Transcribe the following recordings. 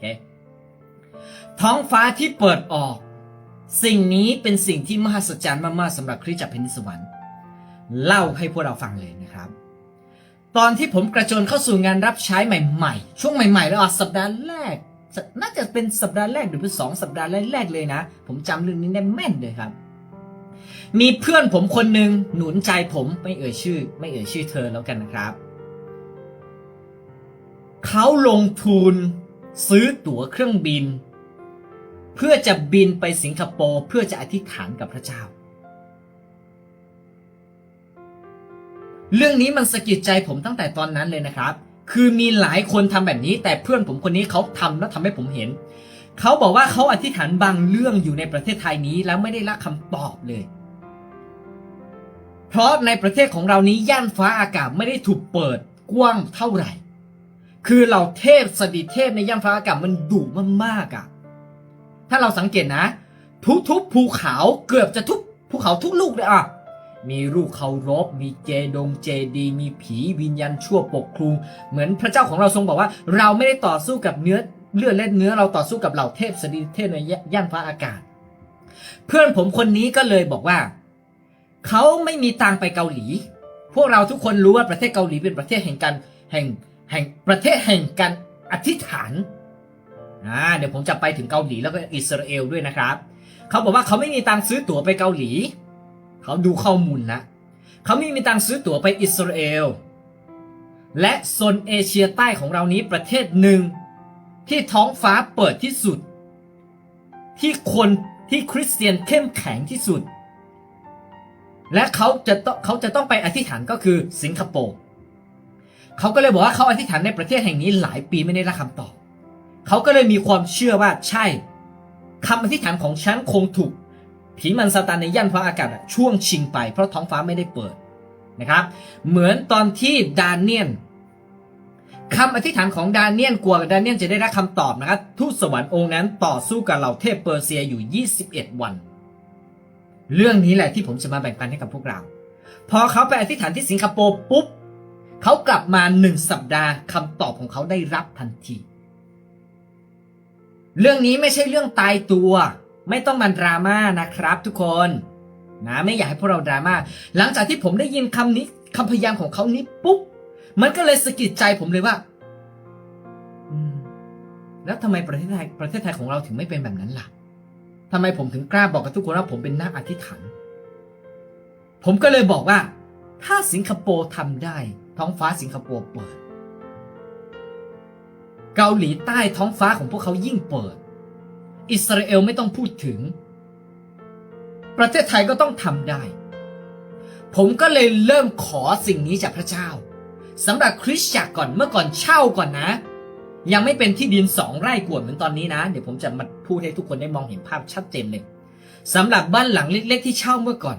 เคท้องฟ้าที่เปิดออก สิ่งนี้เป็นสิ่งที่มหัศจรรย์มาก ๆสำหรับคริสตจักรแผ่นดินสวรรค์เล่าให้พวกเราฟังเลยนะครับ ตอนที่ผมกระโจนเข้าสู่งานรับใช้ใหม่ๆ ช่วงใหม่ๆแล้วอะสัปดาห์แรก น่าจะเป็นสัปดาห์แรกหรือเป็นสองสัปดาห์แรกๆเลยนะ ผมจำเรื่องนี้ได้แม่นเลยครับ มีเพื่อนผมคนหนึ่งหนุนใจผมไม่เอ่ยชื่อ ไม่เอ่ยชื่อเธอแล้วกันนะครับ เขาลงทุน ซื้อตั๋วเครื่องบิน เพื่อจะบินไปสิงคโปร์เพื่อจะอธิษฐานกับพระเจ้า เรื่องนี้มันสะกิดใจผมตั้งแต่ตอนนั้นเลยนะครับ คือมีหลายคนทำแบบนี้ แต่เพื่อนผมคนนี้เขาทำแล้วทำให้ผมเห็น เขาบอกว่าเขาอธิษฐานบางเรื่องอยู่ในประเทศไทยนี้แล้วไม่ได้รับคำตอบเลยเพราะในประเทศของเรานี้ย่านฟ้าอากาศไม่ได้ถูกเปิดกว้างเท่าไหร่ คือเราเทพสดิเทพในย่านฟ้าอากาศมันดุมากๆอะ ถ้าเราสังเกตนะ ทุกๆภูเขาเกือบจะทุกภูเขาทุกลูกเลยอะมีรูปเคารพ มีเจดงเจดี มีผีวิญญาณชั่วปกคลุม เหมือนพระเจ้าของเราทรงบอกว่า เราไม่ได้ต่อสู้กับเนื้อเลือดและเนื้อเราต่อสู้กับเหล่าเทพสดิเทพในย่านฟ้าอากาศ เพื่อนผมคนนี้ก็เลยบอกว่า เขาไม่มีตังไปเกาหลี พวกเราทุกคนรู้ว่าประเทศเกาหลีเป็นประเทศแห่งการแห่ง แห่งประเทศแห่งการอธิษฐานอ่าเดี๋ยวผมจะไปถึงเกาหลีแล้วก็อิสราเอลด้วยนะครับ เขาบอกว่าเขาไม่มีตังค์ซื้อตั๋วไปเกาหลี เขาดูข้อมูลนะเขาไม่มีตังค์ซื้อตั๋วไปอิสราเอล และโซนเอเชียใต้ของเรานี้ประเทศหนึ่งที่ท้องฟ้าเปิดที่สุด ที่คนที่คริสเตียนเข้มแข็งที่สุด และเขาจะต้องเขาจะต้องไปอธิษฐานก็คือสิงคโปร์ เขาก็เลยบอกว่าเขาอธิษฐานในประเทศแห่งนี้หลายปีไม่ได้รับคำตอบ เขาก็เลยมีความเชื่อว่าใช่คำอธิษฐานของฉันคงถูกผีมันซาตานในย่านฟ้าอากาศช่วงชิงไป เพราะท้องฟ้าไม่ได้เปิดนะครับ เหมือนตอนที่ดานเนียนคำอธิษฐานของดานเนียนกลัวดานเนียนจะได้รับคำตอบนะครับทูตสวรรค์องค์นั้นต่อสู้กับเหล่าเทพเปอร์เซียอยู่ 21 วัน เรื่องนี้แหละที่ผมจะมาแบ่งปันให้กับพวกเรา พอเขาไปอธิษฐานที่สิงคโปร์ปุ๊บ เขากลับมาหนึ่งสัปดาห์คำตอบของเขาได้รับทันที เรื่องนี้ไม่ใช่เรื่องตายตัว ไม่ต้องมันดราม่านะครับทุกคนนะไม่อยากให้พวกเราดราม่าหลังจากที่ผมได้ยินคำนี้คำพยายามของเขานี้ปุ๊บมันก็เลยสะกิดใจผมเลยว่าแล้วทำไมประเทศไทยประเทศไทยของเราถึงไม่เป็นแบบนั้นล่ะทำไมผมถึงกล้าบอกกับทุกคนว่าผมเป็นนักอธิษฐานผมก็เลยบอกว่า ถ้าสิงคโปร์ทำได้ ท้องฟ้าสิงคโปร์เปิด เกาหลีใต้ท้องฟ้าของพวกเขายิ่งเปิด อิสราเอลไม่ต้องพูดถึง ประเทศไทยก็ต้องทำได้ ผมก็เลยเริ่มขอสิ่งนี้จากพระเจ้าสำหรับคริสตจักรก่อนเมื่อก่อนเช่าก่อนนะ ยังไม่เป็นที่ดินสองไร่กว่าเหมือนตอนนี้นะ เดี๋ยวผมจะมาพูดให้ทุกคนได้มองเห็นภาพชัดเจนเลยสำหรับบ้านหลังเล็ก ๆ ที่เช่าเมื่อก่อน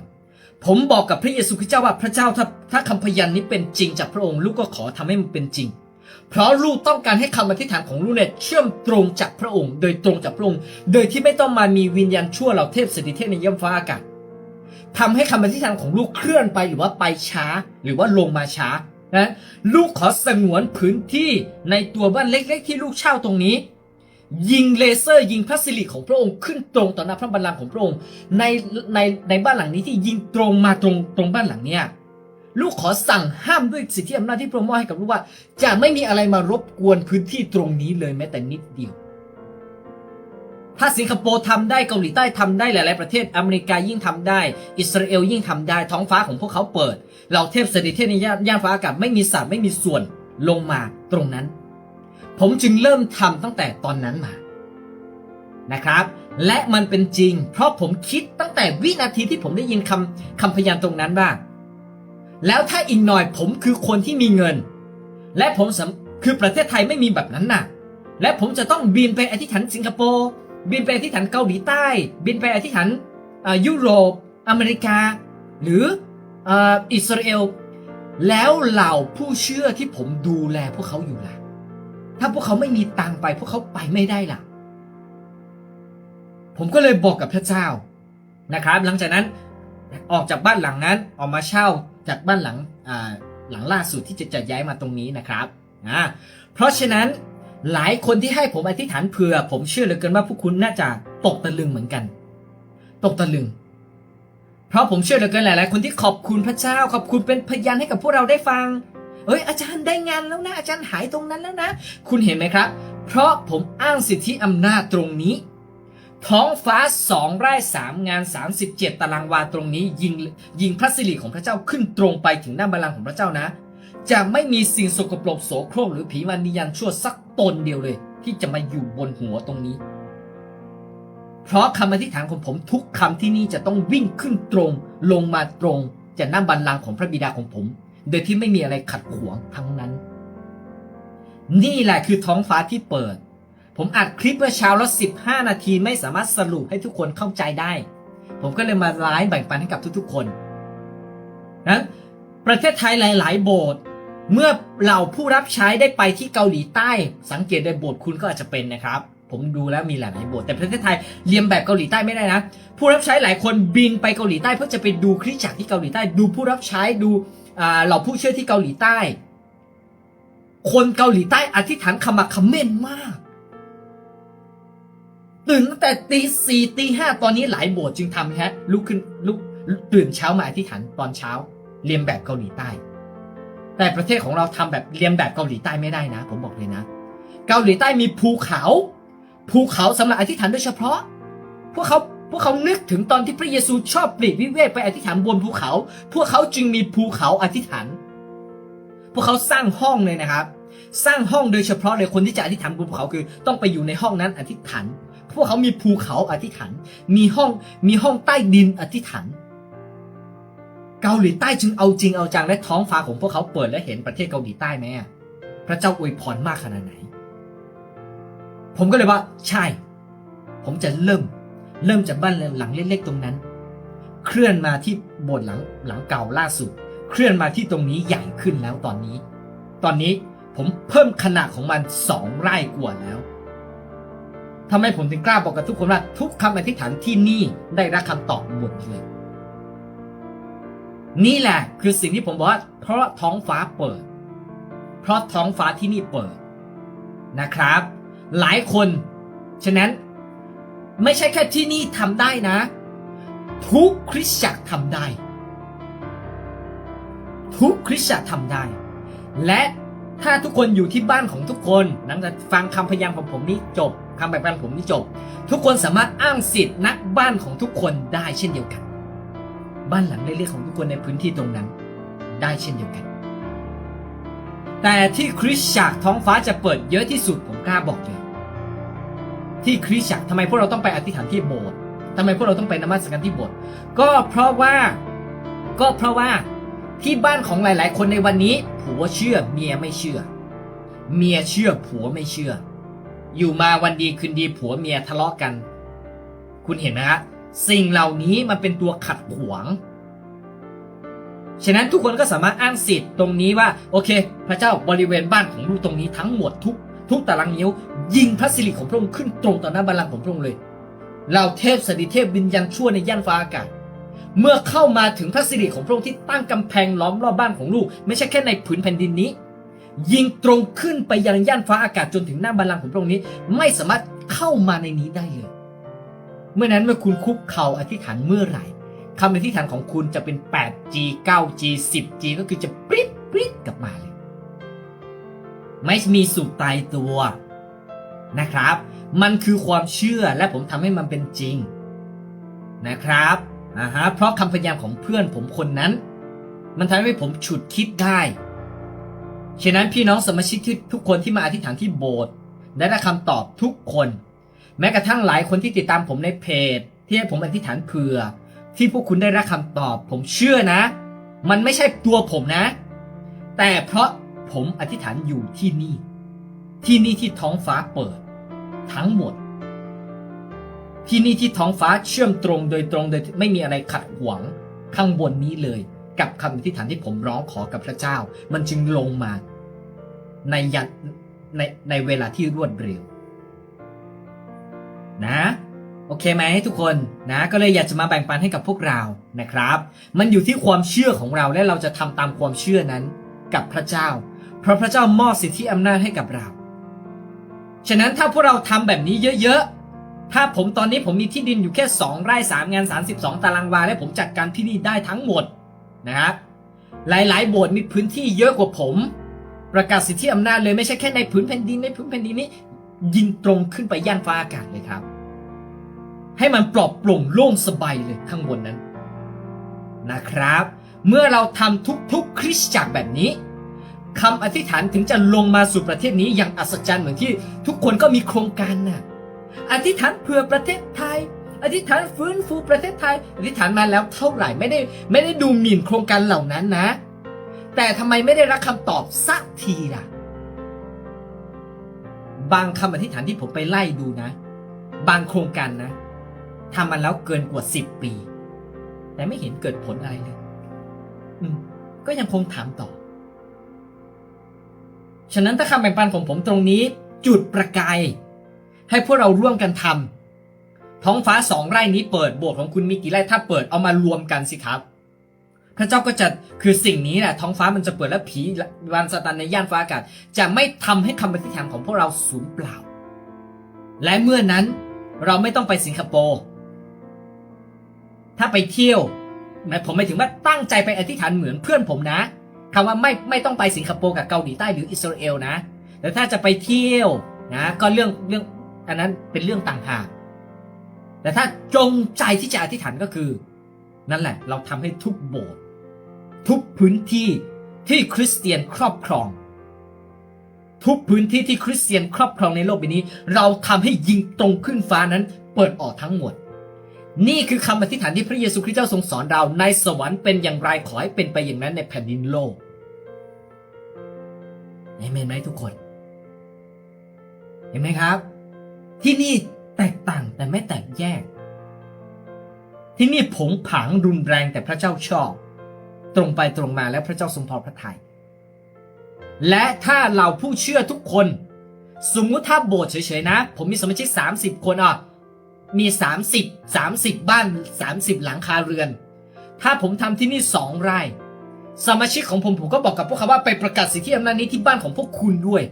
ผมบอกกับพระเยซูคริสต์เจ้าว่าพระเจ้าถ้าถ้าคำพยานนี้เป็นจริงจากพระองค์ลูกก็ขอทำให้มันเป็นจริง เพราะลูกต้องการให้คำอธิษฐานของลูกเนี่ยเชื่อมตรงจากพระองค์ โดยตรงจากพระองค์ โดยที่ไม่ต้องมามีวิญญาณชั่วเหล่าเทพสถิตเทพในย่ำฟ้าอากาศทำให้คำอธิษฐานของลูกเคลื่อนไปหรือว่าไปช้า หรือว่าลงมาช้านะลูกขอสงวนพื้นที่ในตัวบ้านเล็ก ๆ ที่ลูกเช่าตรงนี้ ยิงเลเซอร์ยิงพระสิริของพระองค์ขึ้นตรงต่อหน้าพระบัลลังก์ของพระองค์ในในในบ้านหลังนี้ที่ยิงตรงมาตรงตรงบ้านหลังเนี้ยลูกขอสั่งห้ามด้วยสิทธิอำนาจที่พระองค์มอบให้กับลูกว่า จะไม่มีอะไรมารบกวนพื้นที่ตรงนี้เลยแม้แต่นิดเดียว ถ้าสิงคโปร์ทำได้เกาหลีใต้ทำได้หลาย ๆ ประเทศอเมริกายิ่งทำได้ อิสราเอลยิ่งทำได้ท้องฟ้าของพวกเขาเปิดเหล่าเทพสถิตเทพในย่านย่านฟ้าอากาศไม่มีสัตว์ไม่มีส่วนลงมาตรงนั้น ผมจึงเริ่มทำตั้งแต่ตอนนั้นมา นะครับ และมันเป็นจริง เพราะผมคิดตั้งแต่วินาทีที่ผมได้ยินคำคำพยานตรงนั้นว่าแล้วถ้าอีกหน่อยผมคือคนที่มีเงิน และผมคือประเทศไทยไม่มีแบบนั้นน่ะ และผมจะต้องบินไปอธิษฐานสิงคโปร์บินไปอธิษฐานเกาหลีใต้ บินไปอธิษฐานยุโรป อเมริกา หรืออิสราเอลแล้วเหล่าผู้เชื่อที่ผมดูแลพวกเขาอยู่ล่ะ ถ้าพวกเขาไม่มีตังไป พวกเขาไปไม่ได้ล่ะ ผมก็เลยบอกกับพระเจ้านะครับ หลังจากนั้นออกจากบ้านหลังนั้นออกมาเช่าจากบ้านหลังหลังล่าสุดที่จะจะย้ายมาตรงนี้นะครับอ่าเพราะฉะนั้นหลายคนที่ให้ผมอธิษฐานเผื่อ ผมเชื่อเหลือเกินว่าพวกคุณน่าจะตกตะลึงเหมือนกัน ตกตะลึง เพราะผมเชื่อเหลือเกินหลายๆคนที่ขอบคุณพระเจ้า ขอบคุณเป็นพยานให้กับพวกเราได้ฟัง เอ้ยอาจารย์ได้งานแล้วนะ อาจารย์หายตรงนั้นแล้วนะ คุณเห็นไหมครับ เพราะผมอ้างสิทธิอำนาจตรงนี้ ท้องฟ้าสองไร่สามงาน 37 ตารางวาตรงนี้ ยิงยิงพระสิริของพระเจ้าขึ้นตรงไปถึงหน้าบัลลังก์ของพระเจ้านะ จะไม่มีสิ่งสกปรกโสโครกหรือผีมันนิยันชั่วสักตนเดียวเลย ที่จะมาอยู่บนหัวตรงนี้ เพราะคำอธิษฐานของผมทุกคำที่นี่จะต้องวิ่งขึ้นตรง ลงมาตรงจากหน้าบัลลังก์ของพระบิดาของผม โดยที่ไม่มีอะไรขัดขวางทั้งนั้น นี่แหละคือท้องฟ้าที่เปิด ผมอัดคลิปเมื่อเช้าแล้ว15 นาทีไม่สามารถสรุปให้ทุกคนเข้าใจได้ ผมก็เลยมาไลฟ์แบ่งปันให้กับทุกๆคนนั้นประเทศไทยหลาย ๆ โบสถ์เมื่อเหล่าผู้รับใช้ได้ไปที่เกาหลีใต้ สังเกตในโบสถ์คุณก็อาจจะเป็นนะครับ ผมดูแล้วมีหลายโบสถ์แต่ประเทศไทยเรียนแบบเกาหลีใต้ไม่ได้นะ ผู้รับใช้หลายคนบินไปเกาหลีใต้เพื่อจะไปดูคริสตจักรที่เกาหลีใต้ ดูผู้รับใช้ดู เหล่าผู้เชื่อที่เกาหลีใต้ คนเกาหลีใต้อธิษฐานขมักเขม้นมากตื่นตั้งแต่ตีสี่ตีห้าตอนนี้หลายโบสถ์จึงทำฮะลุกขึ้นลุกตื่นเช้ามาอธิษฐานตอนเช้าเรียนแบบเกาหลีใต้ แต่ประเทศของเราทำแบบเรียนแบบเกาหลีใต้ไม่ได้นะ ผมบอกเลยนะ เกาหลีใต้มีภูเขา ภูเขาสำหรับอธิษฐานโดยเฉพาะ พวกเขา พวกเขานึกถึงตอนที่พระเยซูชอบปลีกวิเวกไปอธิษฐานบนภูเขา พวกเขาจึงมีภูเขาอธิษฐาน พวกเขาสร้างห้องเลยนะครับ สร้างห้องโดยเฉพาะเลยคนที่จะอธิษฐานบนภูเขาคือ ต้องไปอยู่ในห้องนั้นอธิษฐาน พวกเขามีภูเขาอธิษฐาน มีห้องมีห้องใต้ดินอธิษฐาน เกาหลีใต้จึงเอาจริงเอาจังและท้องฟ้าของพวกเขาเปิดและเห็นประเทศเกาหลีใต้ไหมพระเจ้าอวยพรมากขนาดไหน ผมก็เลยว่า ใช่ ผมจะเริ่ม เริ่มจากบ้านหลังเล็กๆตรงนั้น เคลื่อนมาที่โบสถ์หลังหลังเก่าล่าสุด เคลื่อนมาที่ตรงนี้ใหญ่ขึ้นแล้วตอนนี้ ตอนนี้ผมเพิ่มขนาดของมันสองไร่กว่าแล้วทำไมผมถึงกล้าบอกกับทุกคนว่าทุกคำอธิษฐานที่นี่ได้รับคำตอบหมดเลย นี่แหละคือสิ่งที่ผมบอกว่าเพราะท้องฟ้าเปิด เพราะท้องฟ้าที่นี่เปิดนะครับ หลายคน ฉะนั้น ไม่ใช่แค่ที่นี่ทำได้นะ ทุกคริสตจักรทำได้ ทุกคริสตจักรทำได้ และถ้าทุกคนอยู่ที่บ้านของทุกคนหลังจากฟังคำพยายามของผมนี้จบคำแบบานผมนี้จบ ทุกคนสามารถอ้างสิทธิ์นักบ้านของทุกคนได้เช่นเดียวกัน บ้านหลังเล็กๆของทุกคนในพื้นที่ตรงนั้น ได้เช่นเดียวกัน แต่ที่คริสตจักรท้องฟ้าจะเปิดเยอะที่สุดผมกล้าบอกเลย ที่คริสตจักรทำไมพวกเราต้องไปอธิษฐานที่โบสถ์ทำไมพวกเราต้องไปนมัสการที่โบสถ์ก็เพราะว่าก็เพราะว่าที่บ้านของหลาย ๆ คนในวันนี้ผัวเชื่อเมียไม่เชื่อ เมียเชื่อผัวไม่เชื่อ อยู่มาวันดีคืนดีผัวเมียทะเลาะกัน คุณเห็นไหมฮะสิ่งเหล่านี้มันเป็นตัวขัดขวางฉะนั้นทุกคนก็สามารถอ้างสิทธิ์ตรงนี้ว่า โอเค พระเจ้าบริเวณบ้านของลูกตรงนี้ทั้งหมดทุก ทุกตารางนิ้ว ยิงพระสิริของพระองค์ขึ้นตรงต่อหน้าบัลลังก์ของพระองค์เลยเราเทพสถิตเทพวิญญาณชั่วในย่านฟ้าอากาศเมื่อเข้ามาถึงพระสิริของพระองค์ที่ตั้งกำแพงล้อมรอบบ้านของลูก ไม่ใช่แค่ในผืนแผ่นดินนี้ ยิงตรงขึ้นไปยังย่านฟ้าอากาศจนถึงหน้าบัลลังก์ของพระองค์นี้ ไม่สามารถเข้ามาในนี้ได้เลย เมื่อนั้นเมื่อคุณคุกเข่าอธิษฐานเมื่อไหร่คำอธิษฐานของคุณจะเป็น 8G 9G 10G ก็คือจะปริ๊ดปริ๊ดกลับมาเลย ไม่มีสูตรตายตัวนะครับ มันคือความเชื่อและผมทำให้มันเป็นจริงนะครับอ่าฮะเพราะคำพยายามของเพื่อนผมคนนั้น มันทำให้ผมฉุดคิดได้ฉะนั้นพี่น้องสมาชิกท,ทุกคนที่มาอธิษฐานที่โบสถ์ได้รับคำตอบทุกคน แม้กระทั่งหลายคนที่ติดตามผมในเพจ ที่ให้ผมอธิษฐานเผื่อ ที่พวกคุณได้รับคำตอบ ผมเชื่อนะ มันไม่ใช่ตัวผมนะ แต่เพราะ ผมอธิษฐานอยู่ที่นี่ ที่นี่ที่ท้องฟ้าเปิด ทั้งหมด ที่นี่ที่ท้องฟ้าเชื่อมตรงโดยตรงโดยไม่มีอะไรขัดขวางข้างบนนี้เลย กับคำอธิษฐานที่ผมร้องขอกับพระเจ้า มันจึงลงมา ในยันในในเวลาที่รวดเร็ว นะโอเคไหมทุกคนนะก็เลยอยากจะมาแบ่งปันให้กับพวกเรานะครับ มันอยู่ที่ความเชื่อของเราและเราจะทำตามความเชื่อนั้นกับพระเจ้า เพราะพระเจ้ามอบสิทธิอำนาจให้กับเรา ฉะนั้นถ้าพวกเราทำแบบนี้เยอะๆ ถ้าผมตอนนี้ผมมีที่ดินอยู่แค่ 2 ไร่ 3 งาน 32 ตารางวา และผมจัดการที่นี่ได้ทั้งหมดนะครับ หลายๆ โบสถ์มีพื้นที่เยอะกว่าผม ประกาศสิทธิอำนาจเลยไม่ใช่แค่ในพื้นแผ่นดินในพื้นแผ่นดินนี้ ยิงตรงขึ้นไปย่านฟ้าอากาศเลยครับ ให้มันปลอบปร่งโล่งสบายเลยข้างบนนั้นนะครับ เมื่อเราทำทุกๆ คริสตจักรแบบนี้ คำอธิษฐานถึงจะลงมาสู่ประเทศนี้อย่างอัศจรรย์เหมือนที่ทุกคนก็มีโครงการน่ะ อธิษฐานเพื่อประเทศไทย อธิษฐานฟื้นฟูประเทศไทย อธิษฐานมาแล้วเท่าไหร่ไม่ได้ไม่ได้ดูหมิ่นโครงการเหล่านั้นนะ แต่ทำไมไม่ได้รับคำตอบสักทีล่ะ บางคำอธิษฐานที่ผมไปไล่ดูนะ บางโครงการนะทำมาแล้วเกินกว่าสิบปี แต่ไม่เห็นเกิดผลอะไรเลยก็ยังคงถามต่อ ฉะนั้นถ้าคำแบ่งปันของผมตรงนี้ จุดประกายให้พวกเราร่วมกันทำท้องฟ้าสองไร่นี้เปิดโบสถ์ของคุณมีกี่ไร่ถ้าเปิดเอามารวมกันสิครับ พระเจ้าก็จะคือสิ่งนี้แหละท้องฟ้ามันจะเปิดและผีวันสตันในย่านฟ้าอากาศ จะไม่ทำให้คำอธิษฐานของพวกเราสูญเปล่า และเมื่อนั้นเราไม่ต้องไปสิงคโปร์ถ้าไปเที่ยวหมายผมหมายถึงว่าตั้งใจไปอธิษฐานเหมือนเพื่อนผมนะ คำว่าไม่ไม่ต้องไปสิงคโปร์กับเกาหลีใต้หรืออิสราเอลนะ แต่ถ้าจะไปเที่ยวนะก็เรื่องเรื่องอันนั้นเป็นเรื่องต่างหาก แต่ถ้าจงใจที่จะอธิษฐานก็คือ นั่นแหละ เราทำให้ทุกโบสถ์ทุกพื้นที่ที่คริสเตียนครอบครอง ทุกพื้นที่ที่คริสเตียนครอบครองในโลกใบนี้ เราทำให้ยิงตรงขึ้นฟ้านั้น เปิดออกทั้งหมด นี่คือคำอธิษฐานที่พระเยซูคริสต์เจ้าทรงสอนเราในสวรรค์เป็นอย่างไรขอให้เป็นไปอย่างนั้นในแผ่นดินโลกเห็นไหมทุกคน เห็นไหมครับ ที่นี่แตกต่างแต่ไม่แตกแยก ที่นี่ผงผางรุนแรงแต่พระเจ้าชอบ ตรงไปตรงมาและพระเจ้าทรงพอพระทยัยและถ้าเราผู้เชื่อทุกคน สมมุติถ้าโบสถ์เฉยๆนะ ผมมีสมาชิก30 คนอะ มี 30 30 บ้าน 30 หลังคาเรือน ถ้าผมทำที่นี่สองไร่ สมาชิกของผมผมก็บอกกับพวกเขาว่าไปประกาศสิทธิอำนาจนี้ที่บ้านของพวกคุณด้วย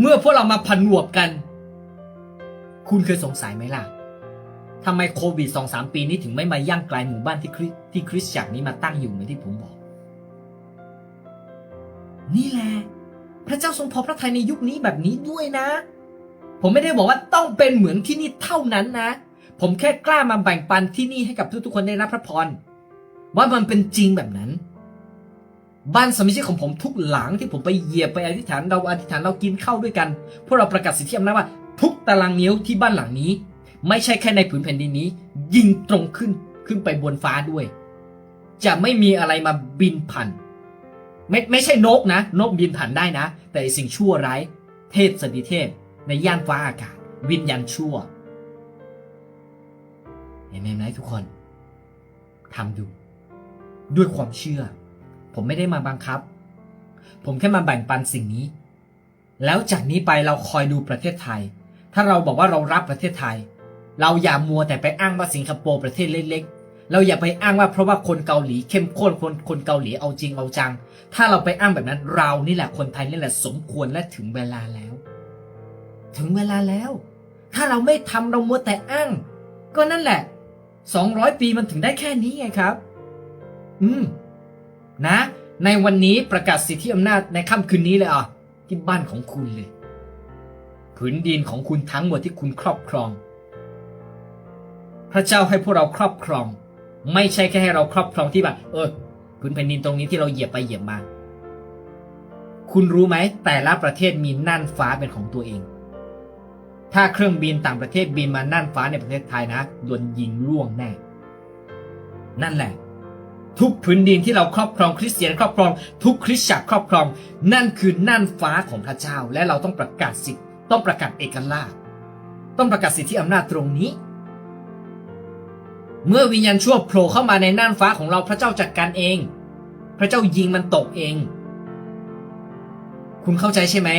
เมื่อพวกเรามาผนวกกัน คุณเคยสงสัยไหมล่ะทำไมโควิดสองสามปีนี้ถึงไม่มาย่างไกลหมู่บ้านที่คริสที่คริสจักรนี้มาตั้งอยู่เหมือนที่ผมบอก นี่แหละ พระเจ้าทรงพอพระทัยในยุคนี้แบบนี้ด้วยนะ ผมไม่ได้บอกว่าต้องเป็นเหมือนที่นี่เท่านั้นนะ ผมแค่กล้ามาแบ่งปันที่นี่ให้กับทุกๆคนได้รับพระพรว่ามันเป็นจริงแบบนั้น บ้านสมาชิกของผมทุกหลังที่ผมไปเหยียบไปอธิษฐานเราอธิษฐานเรากินข้าวด้วยกันพวกเราประกาศสิทธิอำนาจว่า ทุกตารางนิ้วที่บ้านหลังนี้ ไม่ใช่แค่ในผืนแผ่นดินนี้ ยิงตรงขึ้นขึ้นไปบนฟ้าด้วย จะไม่มีอะไรมาบินผ่านไม่ไม่ใช่นกนะ นกบินผ่านได้นะ แต่สิ่งชั่วร้าย เทพสติเทพ ในย่านฟ้าอากาศ วิญญาณชั่ว เห็นไหมทุกคนทำดู ด้วยความเชื่อ ผมไม่ได้มาบังคับ ผมแค่มาแบ่งปันสิ่งนี้ แล้วจากนี้ไปเราคอยดูประเทศไทย ถ้าเราบอกว่าเรารับประเทศไทย เราอย่ามัวแต่ไปอ้างว่าสิงคโปร์ประเทศเล็กๆเราอย่าไปอ้างว่าเพราะว่าคนเกาหลีเข้มข้นคนคนเกาหลีเอาจริงเอาจัง ถ้าเราไปอ้างแบบนั้นเรานี่แหละคนไทยนี่แหละสมควรและถึงเวลาแล้ว ถึงเวลาแล้ว ถ้าเราไม่ทำเรามัวแต่อ้างก็นั่นแหละสองร้อยปีมันถึงได้แค่นี้ไงครับ อืม นะ ในวันนี้ประกาศสิทธิอำนาจในค่ำคืนนี้เลยอะ ที่บ้านของคุณเลยผืนดินของคุณทั้งหมดที่คุณครอบครอง พระเจ้าให้พวกเราครอบครอง ไม่ใช่แค่ให้เราครอบครองที่แบบเออพื้นแผ่นดินตรงนี้ที่เราเหยียบไปเหยียบมา คุณรู้ไหมแต่ละประเทศมีน่านฟ้าเป็นของตัวเอง ถ้าเครื่องบินต่างประเทศบินมาน่านฟ้าในประเทศไทยนะโดนยิงล่วงแน่ นั่นแหละ ทุกพื้นดินที่เราครอบครองคริสเตียนครอบครอง ทุกคริสตจักรครอบครอง นั่นคือน่านฟ้าของพระเจ้า และเราต้องประกาศสิทธิ์ต้องประกาศเอกราชต้องประกาศสิทธิอำนาจตรงนี้ เมื่อวิญญาณชั่วโผล่เข้ามาในน่านฟ้าของเราพระเจ้าจัดการเอง พระเจ้ายิงมันตกเอง คุณเข้าใจใช่ไหม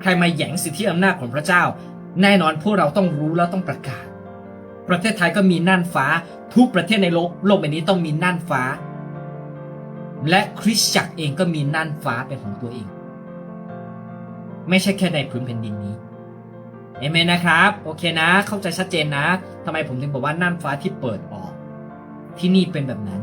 ใครมาแหย่งสิทธิอำนาจของพระเจ้า แน่นอนพวกเราต้องรู้แล้วต้องประกาศ ประเทศไทยก็มีน่านฟ้า ทุกประเทศในโลกโลกใบนี้ต้องมีน่านฟ้า และคริสตจักรเองก็มีน่านฟ้าเป็นของตัวเอง ไม่ใช่แค่ในพื้นแผ่นดินนี้เอเมนนะครับ โอเคนะ เข้าใจชัดเจนนะทำไมผมถึงบอกว่าน่านฟ้าที่เปิดออก ที่นี่เป็นแบบนั้น